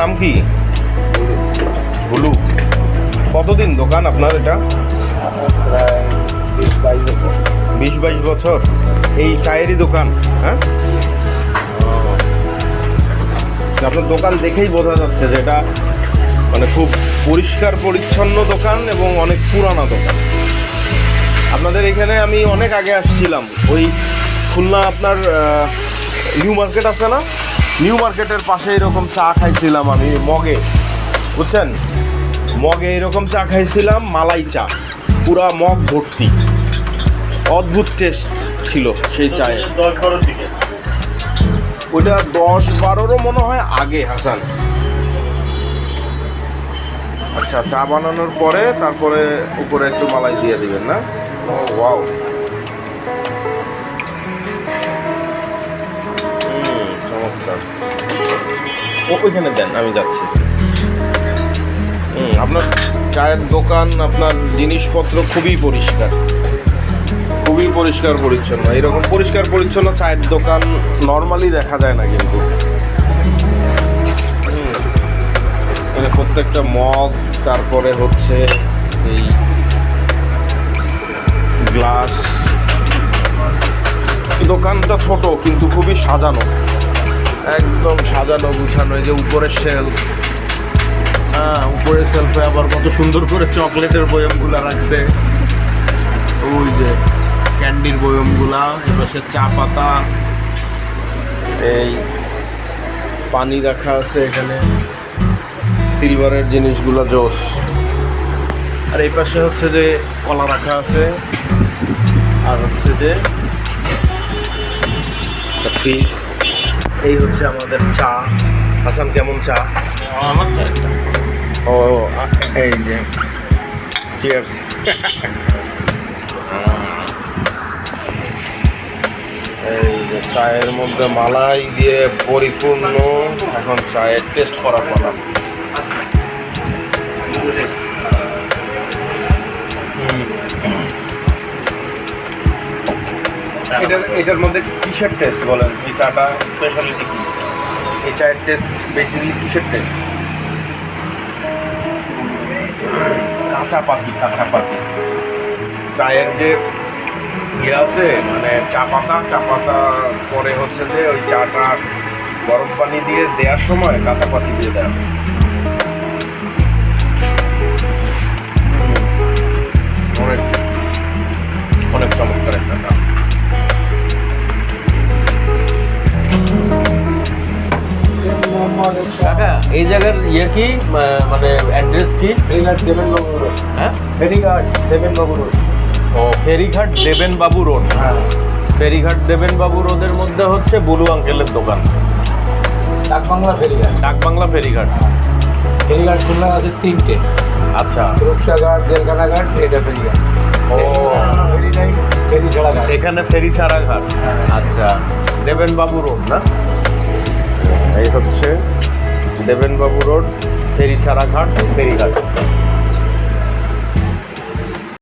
নাম কি? ভুলু কতদিন দোকান আপনার এটা? বিশ বাইশ বছর। এই চায়েরই দোকান হ্যাঁ? আপনার দোকান দেখেই বোঝা যাচ্ছে যে এটা মানে খুব পরিষ্কার, পরিচ্ছন্ন দোকান এবং অনেক পুরানো দোকান। আপনাদের এখানে আমি অনেক আগে আসছিলাম। ওই খুলনা আপনার নিউ মার্কেট আছে না? নিউ মার্কেটের পাশে এরকম চা খাইছিলাম আমি, মগে। বুঝছেন? মগে এরকম চা খাইছিলাম, মালাই চা। পুরা মগ ভর্তি। অদ্ভুত টেস্ট ছিল সেই চায়ে দশ বারোর দিকে ওইটা দশ বারোরও মনে হয় আগে, হাসান। আচ্ছা চা বানানোর পরে তারপরে উপরে একটু মালাই দিয়ে দিবেন না? ওয়াও। ওইখানে দেন, আমি যাচ্ছি। হুম, আপনার চায়ের দোকান, আপনার জিনিসপত্র খুবই পরিষ্কার। খুবই পরিষ্কার পরিচ্ছন্ন। এরকম পরিষ্কার পরিচ্ছন্ন চায়ের দোকান নর্মালি দেখা যায় না কিন্তু। প্রত্যেকটা মগ, তারপরে হচ্ছে এই গ্লাস। দোকানটা ছোট, কিন্তু খুবই সাজানো। একদম সাজানো, গুছানো, এই যে উপরের শেলফ হ্যাঁ উপরের শেলফে আবার কত সুন্দর করে চকলেটের বয়মগুলো রাখছে। ওই যে ক্যান্ডির বয়মগুলা এপাশে চা পাতা, এই পানি রাখা আছে এখানে। সিলভারের জিনিসগুলো জোস। আর এই পাশে হচ্ছে যে কলা রাখা আছে। আর হচ্ছে যে ফিস এই হচ্ছে আমাদের চা। হাসান কেমন চা? ও এই যে চিয়ার্স এই যে চায়ের মধ্যে মালাই দিয়ে পরিপূর্ণ এখন চায়ের টেস্ট করার পালা। এটার এটার মধ্যে কিসের টেস্ট বলেন? এই চাটা স্পেশালিটি কি? এই চায়ের টেস্ট বেসিক্যালি কিসের টেস্ট কাঁচা পাখি কাঁচা পাখি। চায়ের যে ইয়ে আছে মানে চা পাতা চা পাতা পরে হচ্ছে যে ওই চাটা গরম পানি দিয়ে দেওয়ার সময় কাঁচা পাতি দিয়ে দেওয়া এই জায়গার ইয়ে কি? মানে অ্যাড্রেস কি? ফেরিঘাট দেবেন বাবু রোড। হ্যাঁ? ফেরিঘাট দেবেন বাবু রোড। ও ফেরিঘাট দেবেনবাবু রোড। হ্যাঁ। ফেরিঘাট দেবেনবাবু রোডের মধ্যে হচ্ছে বুলু আঙ্কেলের দোকান। ডাক বাংলা ফেরিঘাট। ডাকবাংলা ফেরিঘাট। ফেরিঘাট খুলনা আছে তিনটে। আচ্ছা। রূপসাঘাট জেলখানাঘাট এটা ফেরিঘাট। ও। ফেরি নাই ফেরি ছাড়া ঘাট। এখানে ফেরি ছাড়া ঘাট। হ্যাঁ। আচ্ছা। দেবেনবাবু রোড না? এই হচ্ছে দেবেনবাবু রোড ফেরি ছাড়া ঘাট ফেরিঘাট।